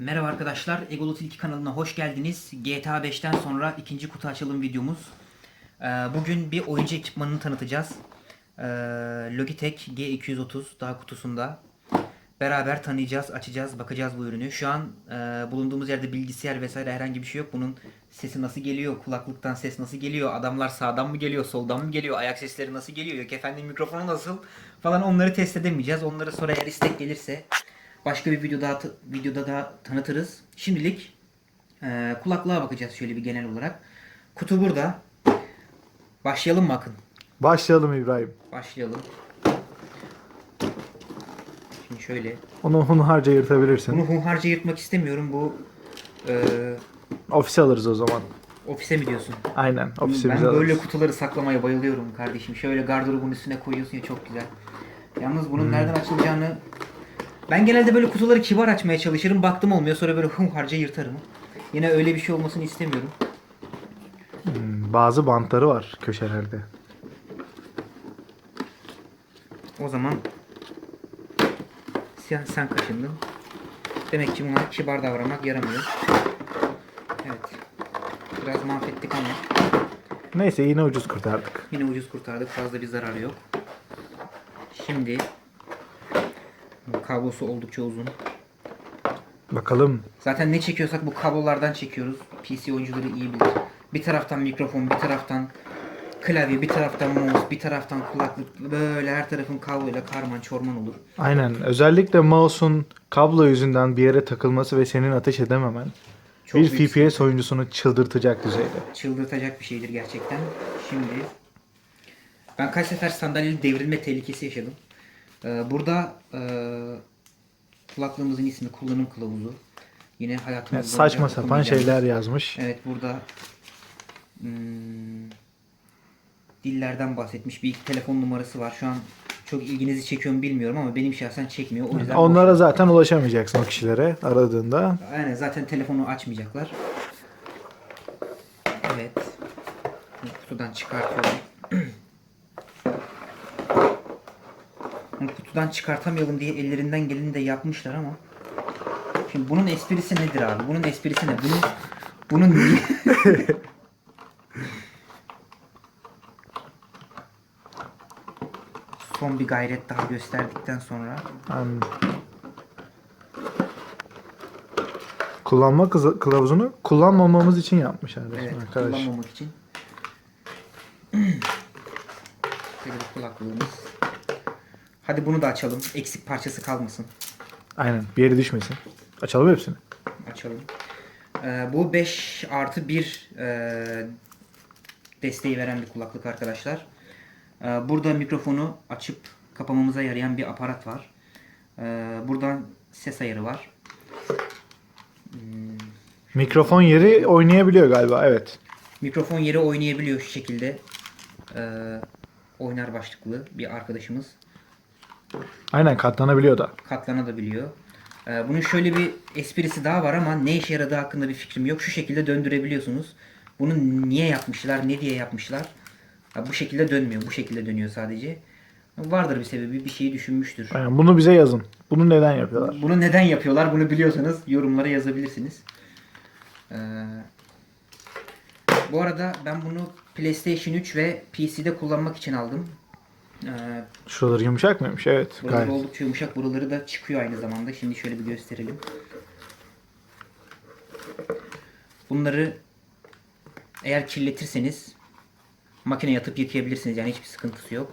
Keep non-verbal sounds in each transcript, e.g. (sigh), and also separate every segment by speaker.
Speaker 1: Merhaba arkadaşlar, Egolot 2 kanalına hoş geldiniz. GTA 5'ten sonra ikinci kutu açılım videomuz. Ee, bugün bir oyuncu ekipmanını tanıtacağız. Ee, Logitech G230 daha kutusunda. Beraber tanıyacağız, açacağız, bakacağız bu ürünü. Şu an e, bulunduğumuz yerde bilgisayar vesaire herhangi bir şey yok. Bunun sesi nasıl geliyor, kulaklıktan ses nasıl geliyor, adamlar sağdan mı geliyor, soldan mı geliyor, ayak sesleri nasıl geliyor, yok efendim mikrofonu nasıl falan onları test edemeyeceğiz. Onları sonra eğer istek gelirse başka bir video daha, videoda daha tanıtırız. Şimdilik e, kulaklığa bakacağız şöyle bir genel olarak. Kutu burada. Başlayalım mı Akın?
Speaker 2: Başlayalım İbrahim.
Speaker 1: Başlayalım. Şimdi şöyle.
Speaker 2: Onu hunharca yırtabilirsin.
Speaker 1: Bunu hunharca yırtmak istemiyorum. Bu e,
Speaker 2: Ofise alırız o zaman.
Speaker 1: ofise mi diyorsun?
Speaker 2: Aynen
Speaker 1: ben
Speaker 2: ofisimize alırız.
Speaker 1: böyle kutuları saklamaya bayılıyorum kardeşim. Şöyle gardırobun üstüne koyuyorsun ya çok güzel. Yalnız bunun nereden açılacağını ben genelde böyle kutuları kibar açmaya çalışırım. Baktım olmuyor sonra böyle hunharca yırtarım. Yine öyle bir şey olmasını istemiyorum.
Speaker 2: Hmm, bazı bantları var köşelerde.
Speaker 1: O zaman sen, sen kaşındın. Demek ki buna kibar davranmak yaramıyor. Evet. Biraz mahvettik ama
Speaker 2: Neyse yine ucuz kurtardık.
Speaker 1: yine ucuz kurtardık. Fazla bir zararı yok. Şimdi kablosu oldukça uzun.
Speaker 2: Bakalım.
Speaker 1: Zaten ne çekiyorsak bu kablolardan çekiyoruz. PC oyuncuları iyi bilir. Bir taraftan mikrofon, bir taraftan klavye, bir taraftan mouse, bir taraftan kulaklık. Böyle her tarafın kabloyla karman çorman olur.
Speaker 2: Aynen. Özellikle mouse'un kablo yüzünden bir yere takılması ve senin ateş edememen
Speaker 1: Çok
Speaker 2: bir FPS oyuncusunu çıldırtacak düzeyde.
Speaker 1: çıldırtacak bir şeydir gerçekten. Şimdi ben kaç sefer sandalyeli devrilme tehlikesi yaşadım. Ee, burada e, kulaklığımızın ismi kullanım kılavuzu. Yine hayatımızda
Speaker 2: Yani saçma sapan şeyler yazmış.
Speaker 1: Evet burada hmm, dillerden bahsetmiş. Bir iki telefon numarası var. Şu an çok ilginizi çekiyor mu bilmiyorum ama benim şahsen çekmiyor. O yüzden
Speaker 2: Onlara zaten ulaşamayacaksın o kişilere aradığında.
Speaker 1: Aynen zaten telefonu açmayacaklar. Evet. Kutudan çıkartıyorum. (clears throat) kutudan çıkartamayalım diye ellerinden geleni de yapmışlar ama. Şimdi bunun esprisi nedir abi? Bunun esprisi ne? Bunun bunun niye? (laughs) Son bir gayret daha gösterdikten sonra
Speaker 2: Yani kullanma kılavuzunu kullanmamamız için yapmışlar resmen
Speaker 1: Evet,
Speaker 2: arkadaş.
Speaker 1: kullanmamak için. (clears throat) Böyle bir kulaklığımız. Hadi bunu da açalım. Eksik parçası kalmasın.
Speaker 2: Aynen bir yere düşmesin. Açalım hepsini.
Speaker 1: Açalım. Ee, bu 5 artı 1 e, desteği veren bir kulaklık arkadaşlar. Ee, burada mikrofonu açıp kapamamıza yarayan bir aparat var. Ee, buradan ses ayarı var.
Speaker 2: Mikrofon yeri oynayabiliyor galiba evet.
Speaker 1: Mikrofon yeri oynayabiliyor şu şekilde. Ee, oynar başlıklı bir arkadaşımız.
Speaker 2: Aynen katlanabiliyor da.
Speaker 1: katlanabiliyor. Ee, bunun şöyle bir esprisi daha var ama ne işe yaradığı hakkında bir fikrim yok. Şu şekilde döndürebiliyorsunuz. Bunu niye yapmışlar, ne diye yapmışlar? Ha, bu şekilde dönmüyor. Bu şekilde dönüyor sadece. Vardır bir sebebi, bir şeyi düşünmüştür.
Speaker 2: Aynen bunu bize yazın. Bunu neden yapıyorlar?
Speaker 1: Bunu neden yapıyorlar? Bunu biliyorsanız yorumlara yazabilirsiniz. Ee, bu arada ben bunu PlayStation 3 ve PC'de kullanmak için aldım. Ee,
Speaker 2: Şuraları yumuşak mıymış? Evet.
Speaker 1: Buraları
Speaker 2: Gayet.
Speaker 1: oldukça yumuşak. Buraları da çıkıyor aynı zamanda. Şimdi şöyle bir gösterelim. Bunları eğer kirletirseniz makineye atıp yıkayabilirsiniz. Yani hiçbir sıkıntısı yok.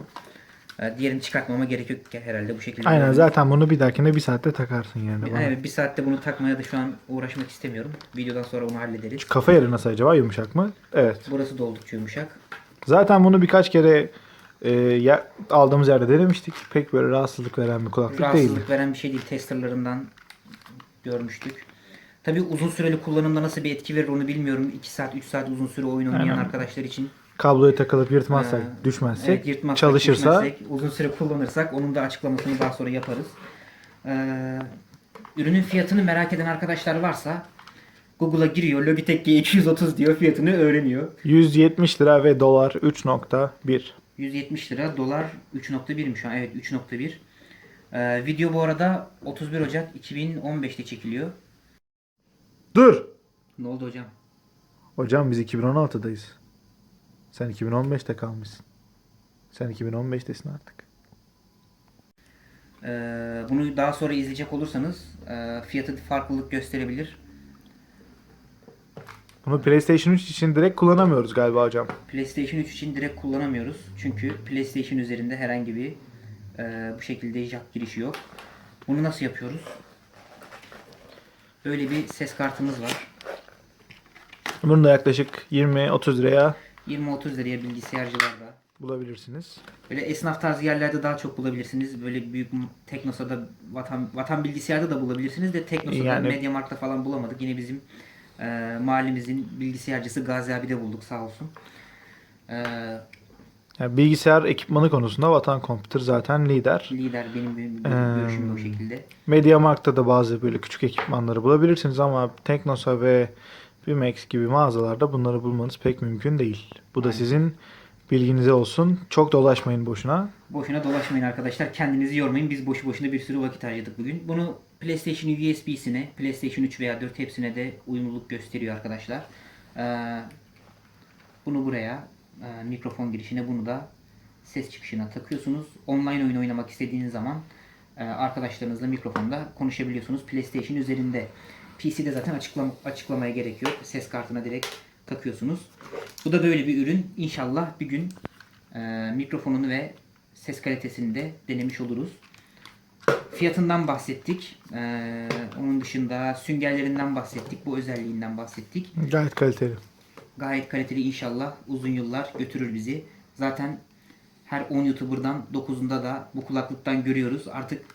Speaker 1: Ee, Diğerini çıkartmama gerek yok herhalde bu şekilde.
Speaker 2: Aynen zaten bunu bir dahakine bir saatte takarsın yani. bana.
Speaker 1: Evet, bir saatte bunu takmaya da şu an uğraşmak istemiyorum. Videodan sonra bunu hallederiz.
Speaker 2: Kafa yeri nasıl acaba? Yumuşak mı? Evet.
Speaker 1: Burası da oldukça yumuşak.
Speaker 2: Zaten bunu birkaç kere e, ya- aldığımız yerde denemiştik. Pek böyle rahatsızlık veren bir kulaklık değildi.
Speaker 1: Rahatsızlık veren bir şey değil. Testerlarından görmüştük. Tabi uzun süreli kullanımda nasıl bir etki verir onu bilmiyorum. 2 saat 3 saat uzun süre oyun oynayan
Speaker 2: Aynen.
Speaker 1: arkadaşlar için
Speaker 2: Kabloya takılıp yırtmazsak,
Speaker 1: Ee,
Speaker 2: düşmezsek,
Speaker 1: Evet, yırtmazsak,
Speaker 2: çalışırsa
Speaker 1: düşmezsek, uzun süre kullanırsak onun da açıklamasını daha sonra yaparız. Ee, ürünün fiyatını merak eden arkadaşlar varsa Google'a giriyor. Logitech G230 diyor fiyatını öğreniyor.
Speaker 2: 170 lira ve dolar 3.1.
Speaker 1: 170 lira dolar 3.1'miş şu an. Evet 3.1. Ee, video bu arada 31 Ocak 2015'te çekiliyor.
Speaker 2: Dur!
Speaker 1: Ne oldu hocam?
Speaker 2: Hocam biz 2016'dayız. Sen 2015'te kalmışsın. Sen 2015'tesin artık.
Speaker 1: Ee, bunu daha sonra izleyecek olursanız e, fiyatı farklılık gösterebilir.
Speaker 2: Bunu PlayStation 3 için direkt kullanamıyoruz galiba hocam.
Speaker 1: PlayStation 3 için direkt kullanamıyoruz. Çünkü PlayStation üzerinde herhangi bir e, bu şekilde jack girişi yok. Bunu nasıl yapıyoruz? Böyle bir ses kartımız var.
Speaker 2: Bunu da yaklaşık 20-30 liraya
Speaker 1: 20-30 liraya bilgisayarcılarda.
Speaker 2: bulabilirsiniz.
Speaker 1: Böyle esnaf tarzı yerlerde daha çok bulabilirsiniz. Böyle büyük Teknosa'da, Vatan, Vatan Bilgisayar'da da bulabilirsiniz de Teknosa'da,
Speaker 2: Yani-
Speaker 1: Mediamarkt'ta falan bulamadık. Yine bizim e, mahallemizin bilgisayarcısı Gazi abi de bulduk sağ olsun. E,
Speaker 2: Yani bilgisayar ekipmanı konusunda Vatan Computer zaten lider.
Speaker 1: lider benim, benim, benim görüşüm o şekilde.
Speaker 2: MediaMarkt'ta da bazı böyle küçük ekipmanları bulabilirsiniz ama Teknosa ve Bimex gibi mağazalarda bunları bulmanız pek mümkün değil. Bu da
Speaker 1: Aynen.
Speaker 2: sizin bilginize olsun. Çok dolaşmayın boşuna.
Speaker 1: Boşuna dolaşmayın arkadaşlar. Kendinizi yormayın. Biz boşu boşuna bir sürü vakit harcadık bugün. Bunu PlayStation USB'sine, PlayStation 3 veya 4 hepsine de uyumluluk gösteriyor arkadaşlar. Ee, bunu buraya, e, mikrofon girişine bunu da ses çıkışına takıyorsunuz. Online oyun oynamak istediğiniz zaman e, arkadaşlarınızla mikrofonda konuşabiliyorsunuz PlayStation üzerinde. PC'de zaten açıklam açıklamaya gerek yok. Ses kartına direkt takıyorsunuz. Bu da böyle bir ürün. İnşallah bir gün e, mikrofonunu ve ses kalitesini de denemiş oluruz. Fiyatından bahsettik. E, onun dışında süngerlerinden bahsettik. Bu özelliğinden bahsettik.
Speaker 2: Gayet kaliteli.
Speaker 1: Gayet kaliteli inşallah uzun yıllar götürür bizi. Zaten her 10 YouTuber'dan 9'unda da bu kulaklıktan görüyoruz. Artık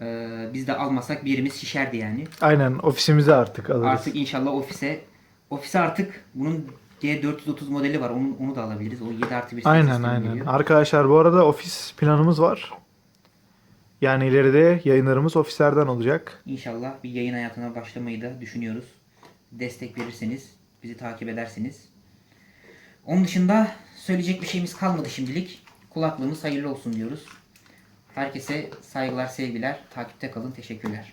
Speaker 1: e, biz de almasak bir yerimiz şişerdi yani.
Speaker 2: Aynen ofisimize artık alırız.
Speaker 1: Artık inşallah ofise ofise artık bunun G430 modeli var. Onu, onu da alabiliriz. O 7 artı 1 ses
Speaker 2: Aynen aynen.
Speaker 1: geliyor.
Speaker 2: Arkadaşlar bu arada ofis planımız var. Yani ileride yayınlarımız ofislerden olacak.
Speaker 1: İnşallah bir yayın hayatına başlamayı da düşünüyoruz. Destek verirseniz, bizi takip ederseniz. Onun dışında söyleyecek bir şeyimiz kalmadı şimdilik. Kulaklığımız hayırlı olsun diyoruz. Herkese saygılar, sevgiler. Takipte kalın. Teşekkürler.